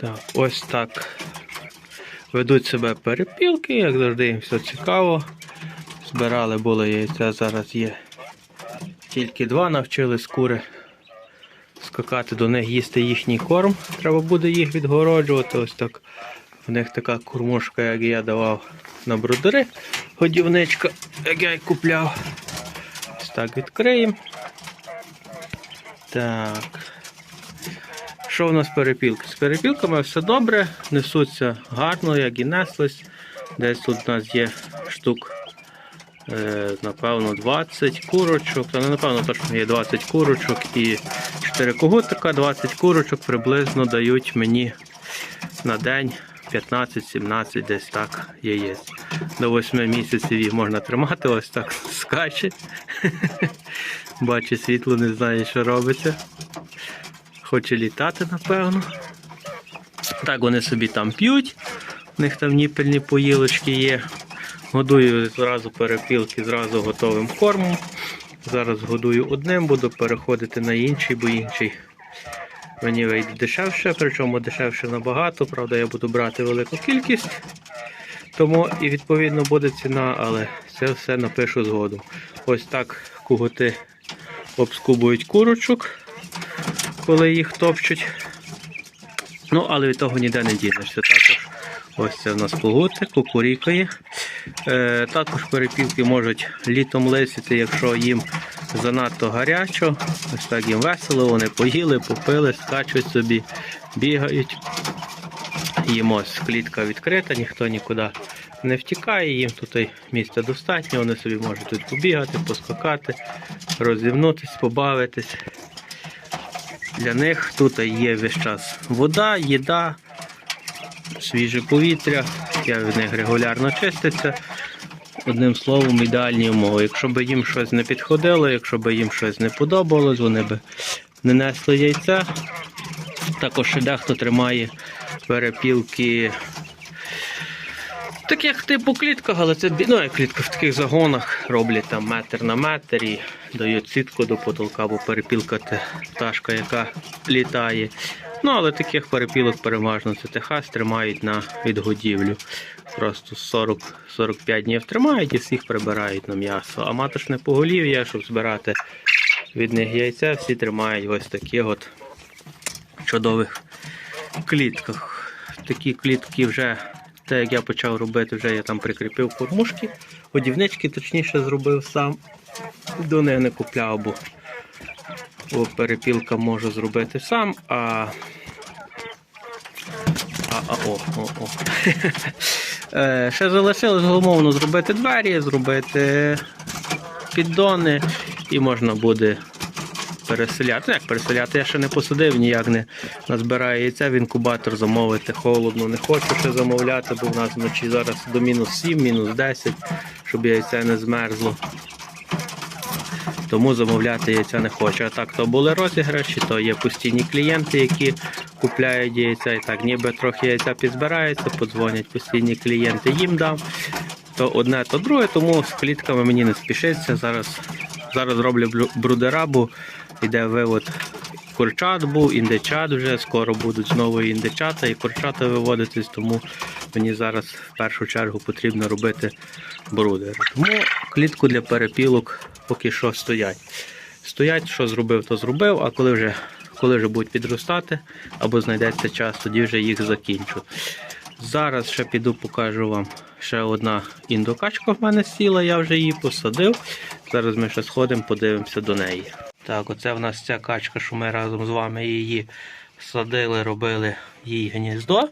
Так, ось так ведуть себе перепілки, як завжди їм все цікаво. Збирали було яйця, зараз є тільки два, навчили скури скакати до них, їсти їхній корм. Треба буде їх відгороджувати. Ось так. В них така кормушка, як я давав на брудери. Годівничка, як я й купляв. Ось так відкриємо. Так. Що в нас перепілки? З перепілками все добре, несуться гарно, як і неслись. Десь тут у нас є штук, е, напевно, 20 курочок. Та не напевно точно є 20 курочок і 4 когутика. 20 курочок приблизно дають мені на день 15-17 десь так яєць. До 8 місяців їх можна тримати, ось так скаче. Бачить світло, не знає, що робиться. Хоче літати, напевно. Так вони собі там п'ють. У них там ніпельні поїлочки є. Годую зразу перепілки, зразу готовим кормом. Зараз годую одним, буду переходити на інший, бо інший мені вийде дешевше, причому дешевше набагато. Правда, я буду брати велику кількість. Тому і відповідно буде ціна, але це все напишу згодом. Ось так куготи обскубують курочок, коли їх топчуть. Ну, але від того ніде не дінешся. Також ось це в нас когути, кукурікає. Е, також перепілки можуть літом лисити, якщо їм занадто гарячо. Ось так їм весело, вони поїли, попили, скачуть собі, бігають. Їм ось клітка відкрита, ніхто нікуди не втікає, їм тут місця достатньо, вони собі можуть тут побігати, поскакати, розімнутись, побавитись. Для них тут є весь час вода, їда, свіже повітря, яке в них регулярно чиститься. Одним словом, ідеальні умови. Якщо б їм щось не підходило, якщо б їм щось не подобалось, вони б не несли яйця. Також ще дехто тримає перепілки таких типу клітках, але це ну, клітка в таких загонах роблять там метр на метр і дають сітку до потолка, бо перепілка це пташка, яка літає. Ну, але таких перепілок переважно це Техас тримають на відгодівлю. Просто 40-45 днів тримають і всіх прибирають на м'ясо. А маточне поголів'я, щоб збирати від них яйця, всі тримають ось таких от чудових клітках. Такі клітки вже, те як я почав робити, вже я там прикріпив кормушки. Годівнички точніше зробив сам. До них не купляв, бо, бо перепілка можу зробити сам, а. А, о, о, о. Е, Ще залишилось головно зробити двері, зробити піддони і можна буде переселяти. Як переселяти? Я ще не посадив, ніяк не назбираю яйця в інкубатор замовити. Холодно, не хочу ще замовляти, бо в нас вночі зараз до мінус 7, мінус 10, щоб яйця не змерзло. Тому замовляти яйця не хочу. А так, то були розіграші, то є постійні клієнти, які купляють яйця. І так, ніби трохи яйця підзбирається, подзвонять постійні клієнти, їм дам. То одне, то друге, тому з клітками мені не спішиться. Зараз, зараз роблю брудерабу, йде вивод курчат був, індичат вже, скоро будуть знову індичата і курчата виводитись, тому мені зараз в першу чергу потрібно робити брудер. Тому клітку для перепілок поки що стоять. Стоять, що зробив, то зробив, а коли вже, коли вже будуть підростати або знайдеться час, тоді вже їх закінчу. Зараз ще піду покажу вам ще одна індокачка в мене сіла, я вже її посадив. Зараз ми ще сходимо, подивимося до неї. Так, оце в нас ця качка, що ми разом з вами її садили, робили їй гніздо.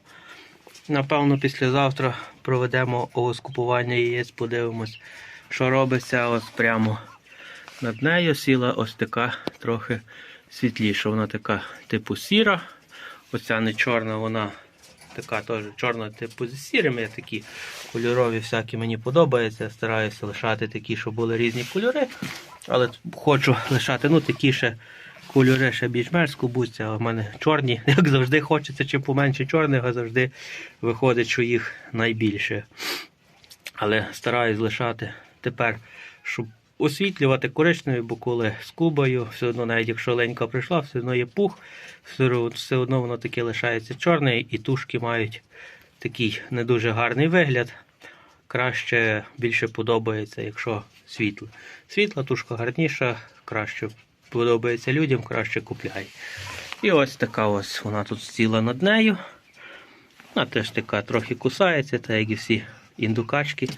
Напевно, післязавтра проведемо овоскупування яєць, подивимось, що робиться ось прямо над нею сіла ось така трохи світліша. Вона така типу сіра. Оця не чорна, вона така теж чорна, типу зі сірими. Такі кольорові всякі мені подобаються. Я стараюся лишати такі, щоб були різні кольори. Але хочу лишати ну, такі ще кольори ще більш-менш скубуться, а в мене чорні, як завжди хочеться, чим поменше чорних, а завжди виходить, що їх найбільше. Але стараюсь лишати тепер, щоб освітлювати коричневою, бо коли з кубою, все одно, навіть якщо ленька прийшла, все одно є пух, все одно воно таке лишається чорне, і тушки мають такий не дуже гарний вигляд. Краще більше подобається, якщо світло. Світла тушка гарніша, краще подобається людям, краще купляй. І ось така ось вона тут сіла над нею. Вона теж така трохи кусається, так як і всі індукачки,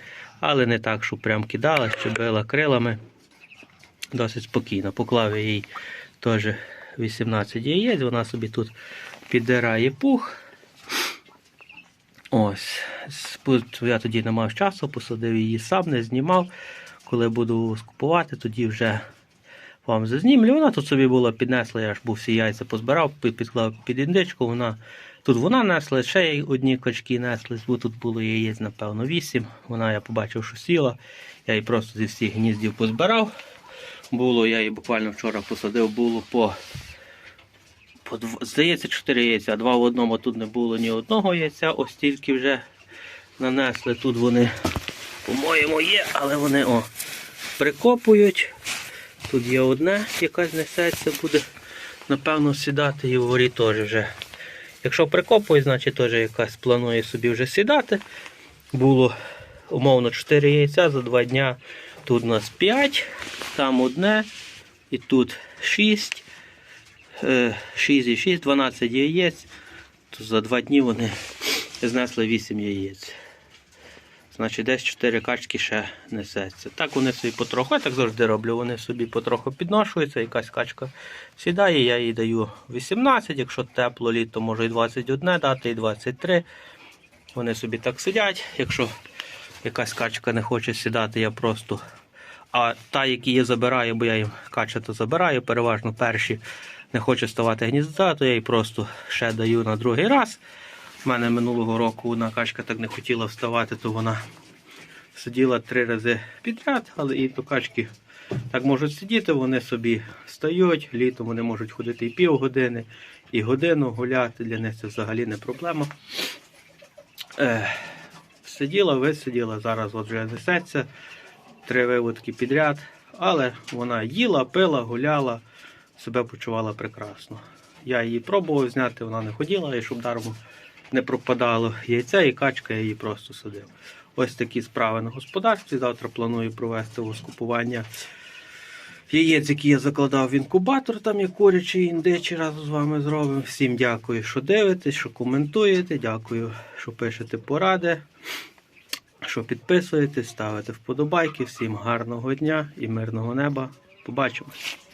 але не так, що прям кидала, що била крилами. Досить спокійно. Поклав я їй теж 18 яєць, вона собі тут піддирає пух. Ось. Я тоді не мав часу, посадив її сам, не знімав. Коли буду скупувати, тоді вже вам зазнімлю. Вона тут собі була піднесла, я ж був всі яйця позбирав, підклав під індичку. Вона, тут вона несла, ще й одні качки неслись, бо тут було яєць, напевно, 8. Вона я побачив, що сіла. Я її просто зі всіх гніздів позбирав. Було, я її буквально вчора посадив, було по здається, 4 яйця, а два в одному тут не було ні одного яйця, ось тільки вже нанесли. Тут вони, по-моєму, є, але вони о, прикопують. Тут є одне, яка знесеться, буде, напевно, сідати і вгорі теж вже. Якщо прикопують, значить теж якась планує собі вже сідати. Було умовно 4 яйця за 2 дня. Тут у нас 5, там одне, і тут 6. 6 і 6, 12 яєць. То за 2 дні вони знесли 8 яєць. Значить, десь 4 качки ще несеться. Так вони собі потроху, я так завжди роблю, вони собі потроху підношуються, якась качка сідає, я їй даю 18, якщо тепло літо, можу і 21 дати, і 23. Вони собі так сидять. Якщо якась качка не хоче сідати, я просто. А та, які я забираю, бо я їм качати забираю, переважно перші не хоче ставати гнізда, то я їй просто ще даю на другий раз. У мене минулого року одна качка так не хотіла вставати, то вона сиділа три рази підряд, але і то качки так можуть сидіти, вони собі стають, літом вони можуть ходити і півгодини, і годину гуляти, для них це взагалі не проблема. Ех, сиділа, висиділа, зараз от несеться три виводки підряд, але вона їла, пила, гуляла, себе почувала прекрасно. Я її пробував зняти, вона не ходила, і щоб даром не пропадало яйця і качка, я її просто садив. Ось такі справи на господарстві. Завтра планую провести воскупування яєць, які я закладав в інкубатор, там є курячі індичі, разом з вами зробимо. Всім дякую, що дивитесь, що коментуєте. Дякую, що пишете поради, що підписуєтесь, ставите вподобайки. Всім гарного дня і мирного неба. Побачимось!